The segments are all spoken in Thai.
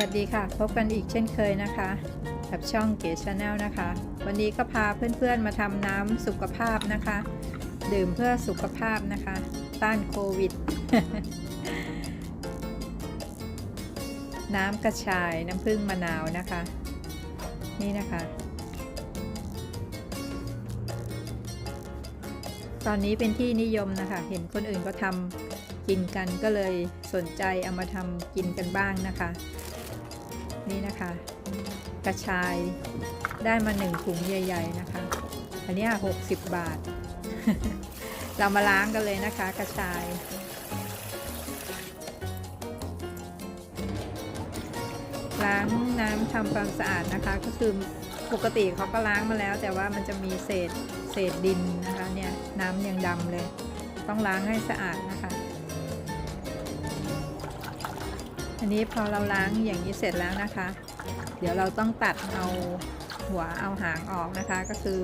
วัสดีค่ะ พบกันอีกเช่นเคยนะคะ กับช่องเก๋ชาแนลนะคะ วันนี้ก็พาเพื่อนๆมาทำน้ำสุขภาพนะคะ ดื่มเพื่อสุขภาพนะคะ ต้านโควิด น้ำกระชายน้ำผึ้งมะนาวนะคะ นี่นะคะ ตอนนี้เป็นที่นิยมนะคะ เห็นคนอื่นก็ทำกินกันก็เลยสนใจเอามาทำกินกันบ้างนะคะ นี่นะคะ กระชายได้มาหนึ่งถุงใหญ่ ๆ นะคะ อันนี้หกสิบบาท เรามาล้างกันเลยนะคะ กระชาย ล้างน้ำทำความสะอาดนะคะ ก็คือปกติเขาก็ล้างมาแล้ว แต่ว่ามันจะมีเศษเศษดินนะคะเนี่ยน้ำยังดำเลย ต้องล้างให้สะอาดนะคะ อันนี้พอเราล้างอย่างนี้เสร็จแล้วนะคะ เดี๋ยวเราต้องตัดเอาหัวเอาหางออกนะคะ ก็คือ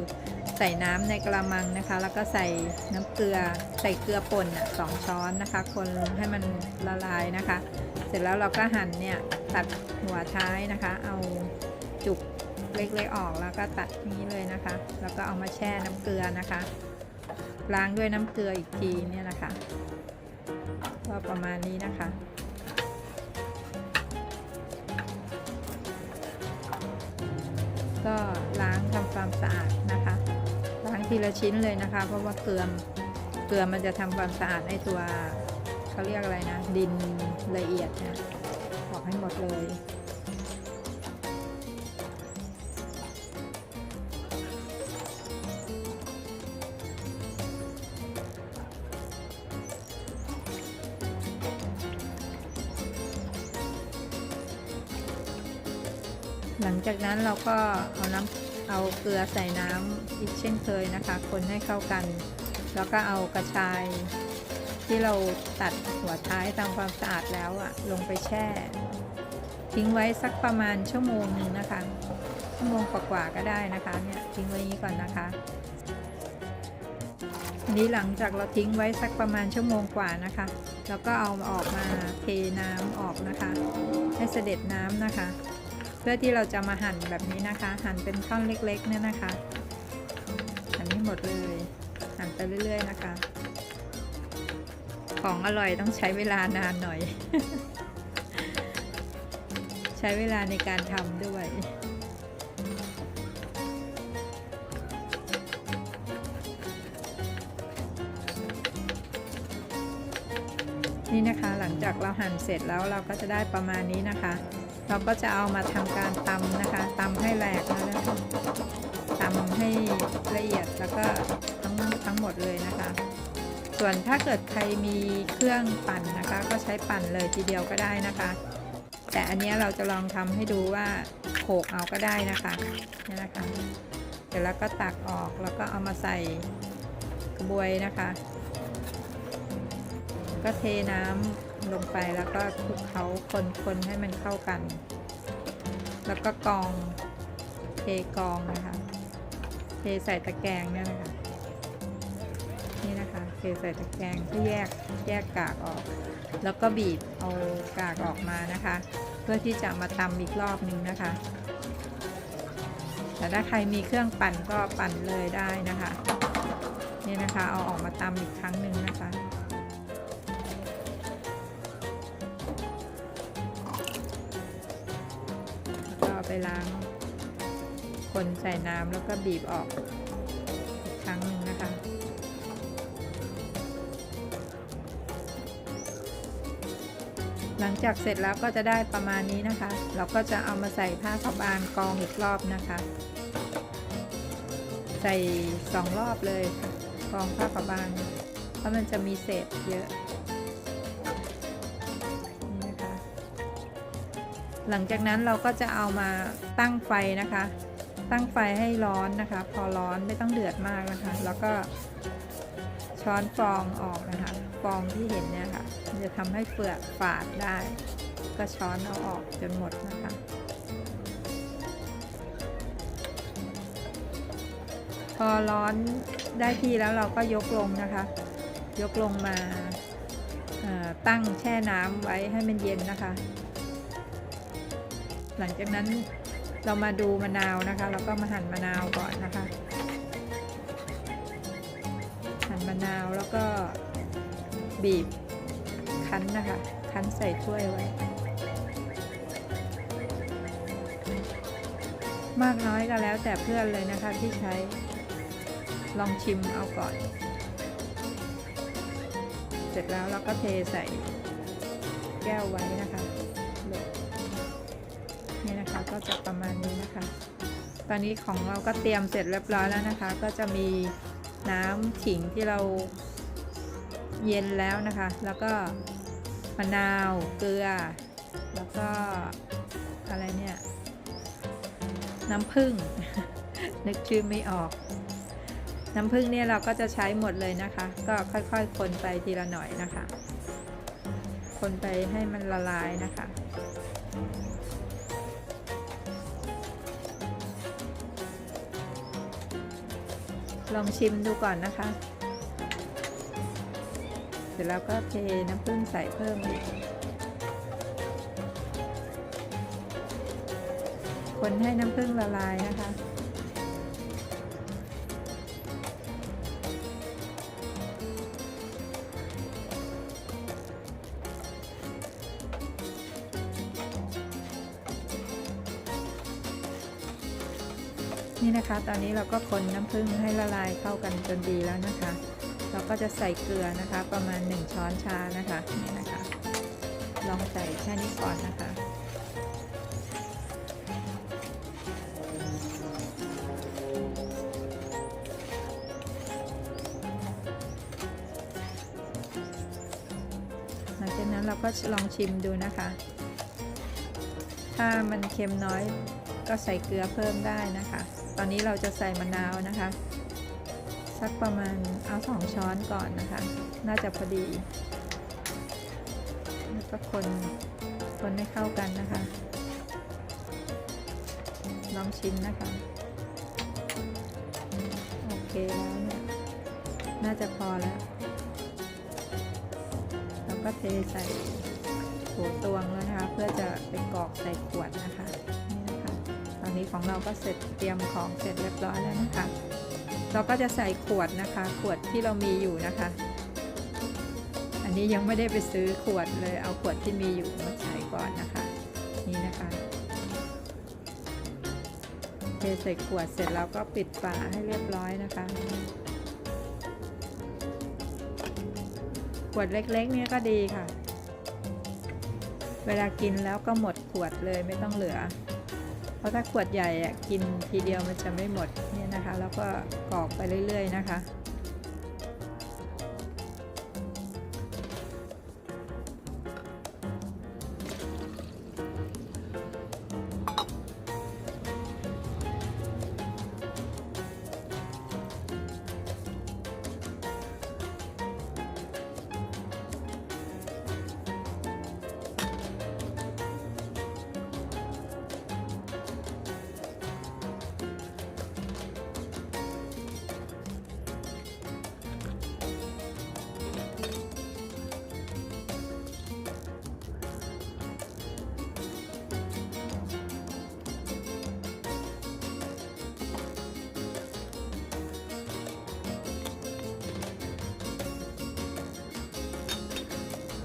ใส่น้ำในกระมังนะคะ แล้วก็ใส่น้ำเกลือใส่เกลือป่นอะสองช้อนนะคะ คนให้มันละลายนะคะ เสร็จแล้วเราก็หั่นเนี่ยตัดหัวท้ายนะคะ เอาจุกเล็กๆออกแล้วก็ตัดนี้เลยนะคะ แล้วก็เอามาแช่น้ำเกลือนะคะ ล้างด้วยน้ำเกลืออีกทีเนี่ยนะคะก็ประมาณนี้นะคะ ก็ล้างทำความสะอาดนะคะ ล้างทีละชิ้นเลยนะคะ เพราะว่าเกลือเกลือมันจะทำความสะอาดในตัวเขาเรียกอะไรนะ ดินละเอียดนะออกให้หมดเลย หลังจากนั้นเราก็เอาน้ำเอาเกลือใส่น้ำอีกเช่นเคยนะคะ คนให้เข้ากัน แล้วก็เอากระชายที่เราตัดหัวท้ายทำความสะอาดแล้วอะลงไปแช่ ทิ้งไว้สักประมาณชั่วโมงหนึ่งนะคะ ชั่วโมงกว่าๆก็ได้นะคะเนี่ยทิ้งไว้นี้ก่อนนะคะอันนี้หลังจากเราทิ้งไว้สักประมาณชั่วโมงกว่านะคะ แล้วก็เอาออกมาเทน้ำออกนะคะ ให้เสด็จน้ำนะคะ พื่อที่เราจะมาหั่นแบบนี้นะคะ หั่นเป็นท่อนเล็กๆเนี่ยนะคะหั่นให้หมดเลย หั่นไปเรื่อย ๆ นะคะ ของอร่อยต้องใช้เวลานานหน่อย ใช้เวลาในการทำด้วยนี่นะคะหลังจากเราหั่นเสร็จแล้วเราก็จะได้ประมาณนี้นะคะ เราก็จะเอามาทำการตำนะคะตำให้แหลกแล้วนะคะตำให้ละเอียดแล้วก็ทั้งทั้งหมดเลยนะคะ ส่วนถ้าเกิดใครมีเครื่องปั่นนะคะ ก็ใช้ปั่นเลยทีเดียวก็ได้นะคะ แต่อันนี้เราจะลองทำให้ดูว่าโขกเอาก็ได้นะคะนี่นะคะเสร็จแล้วก็ตักออกแล้วก็เอามาใส่กระบวยนะคะ ก็เทน้ำลงไปแล้วก็คลุกเขาคนๆให้มันเข้ากัน แล้วก็กองเทกองนะคะ เทใส่ตะแกรงเนี่ยนะคะนี่นะคะเทใส่ตะแกรงเพื่อแยกแยกกากออก แล้วก็บีบเอากากออกมานะคะ เพื่อที่จะมาตำอีกรอบนึงนะคะ แต่ถ้าใครมีเครื่องปั่นก็ปั่นเลยได้นะคะ นี่นะคะเอาออกมาตำอีกครั้งหนึ่งนะคะ ล้าง คนใส่น้ำแล้วก็บีบออกอีกครั้งหนึ่งนะคะ หลังจากเสร็จแล้วก็จะได้ประมาณนี้นะคะ เราก็จะเอามาใส่ผ้าขาวบางกองอีกรอบนะคะ ใส่สองรอบเลยกองผ้าขาวบางเพราะมันจะมีเศษเยอะ หลังจากนั้นเราก็จะเอามาตั้งไฟนะคะ ตั้งไฟให้ร้อนนะคะ พอร้อนไม่ต้องเดือดมากนะคะ แล้วก็ช้อนฟองออกนะคะ ฟองที่เห็นเนี่ยค่ะ จะทำให้เปลือกฝาดได้ ก็ช้อนเอาออกจนหมดนะคะพอร้อนได้ที่แล้วเราก็ยกลงนะคะ ยกลงมาตั้งแช่น้ำไว้ให้มันเย็นนะคะ หลังจากนั้นเรามาดูมะนาวนะคะ เราก็มาหั่นมะนาวก่อนนะคะ หั่นมะนาวแล้วก็บีบคั้นนะคะ คั้นใส่ถ้วยไว้ มากน้อยก็แล้วแต่เพื่อนเลยนะคะที่ใช้ ลองชิมเอาก่อน เสร็จแล้วเราก็เทใส่แก้วไว้นะคะเลยนี่นะคะ ก็จะประมาณนี้นะคะ ตอนนี้ของเราก็เตรียมเสร็จเรียบร้อยแล้วนะคะ ก็จะมีน้ำขิงที่เราเย็นแล้วนะคะ แล้วก็มะนาวเกลือ แล้วก็อะไรเนี่ย น้ำผึ้งนึกชื่อไม่ออก น้ำผึ้งเนี่ยเราก็จะใช้หมดเลยนะคะ ก็ค่อยๆ คนไปทีละหน่อยนะคะ คนไปให้มันละลายนะคะ ลองชิมดูก่อนนะคะเสร็จแล้วก็เทน้ำผึ้งใส่เพิ่มอีกคนให้น้ำผึ้งละลายนะคะ นี่นะคะ ตอนนี้เราก็คนน้ำผึ้งให้ละลายเข้ากันจนดีแล้วนะคะ เราก็จะใส่เกลือนะคะ ประมาณ 1 ช้อนชานะคะนี่นะคะ ลองใส่แค่นี้ก่อนนะคะหลังจากนั้นเราก็ลองชิมดูนะคะ ถ้ามันเค็มน้อยก็ใส่เกลือเพิ่มได้นะคะ ตอนนี้เราจะใส่มะนาวนะคะ สักประมาณเอาสองช้อนก่อนนะคะ น่าจะพอดีแล้วก็คนคนให้เข้ากันนะคะ ลองชิมนะคะ โอเคแล้วเนี่ย น่าจะพอแล้วแล้วก็เทใส่โถตวงแล้วนะคะ เพื่อจะไปกรอกใส่ขวด นี้ของเราก็เสร็จเตรียมของเสร็จเรียบร้อยแล้วนะคะ เราก็จะใส่ขวดนะคะ ขวดที่เรามีอยู่นะคะ อันนี้ยังไม่ได้ไปซื้อขวดเลยเอาขวดที่มีอยู่มาใช้ก่อนนะคะ นี่นะคะเทใส่ขวดเสร็จแล้วก็ปิดฝาให้เรียบร้อยนะคะขวดเล็กๆนี่ก็ดีค่ะ เวลากินแล้วก็หมดขวดเลยไม่ต้องเหลือ ราะถ้าขวดใหญ่อะกินทีเดียวมันจะไม่หมดเนี่ยนะคะ แล้วก็กรอกไปเรื่อย ๆ นะคะ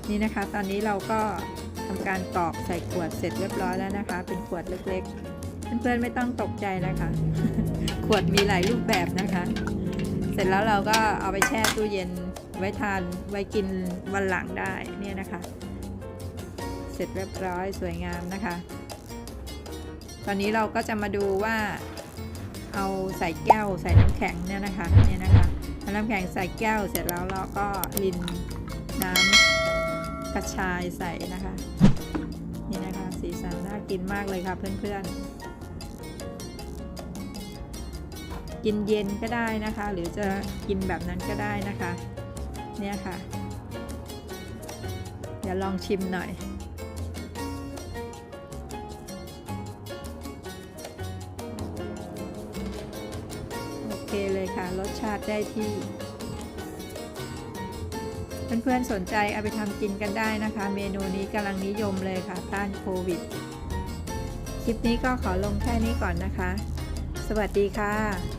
นี่นะคะ ตอนนี้เราก็ทำการกรอกใส่ขวดเสร็จเรียบร้อยแล้วนะคะ เป็นขวดเล็กๆ เพื่อนๆไม่ต้องตกใจนะคะ ขวดมีหลายรูปแบบนะคะ เสร็จแล้วเราก็เอาไปแช่ตู้เย็นไว้ทานไว้กินวันหลังได้เนี่ยนะคะ เสร็จเรียบร้อยสวยงามนะคะ ตอนนี้เราก็จะมาดูว่าเอาใส่แก้วใส่น้ำแข็งเนี่ยนะคะเนี่ยนะคะน้ำแข็งใส่แก้วเสร็จแล้วเราก็รินน้ำ กระชายใส่นะคะ นี่นะคะ สีสันน่ากินมากเลยค่ะเพื่อนๆ กินเย็นก็ได้นะคะ หรือจะกินแบบนั้นก็ได้นะคะ เนี่ยค่ะ เดี๋ยวลองชิมหน่อยโอเคเลยค่ะ รสชาติได้ที่ เพื่อนๆสนใจเอาไปทำกินกันได้นะคะ เมนูนี้กำลังนิยมเลยค่ะ ต้านโควิด คลิปนี้ก็ขอลงแค่นี้ก่อนนะคะ สวัสดีค่ะ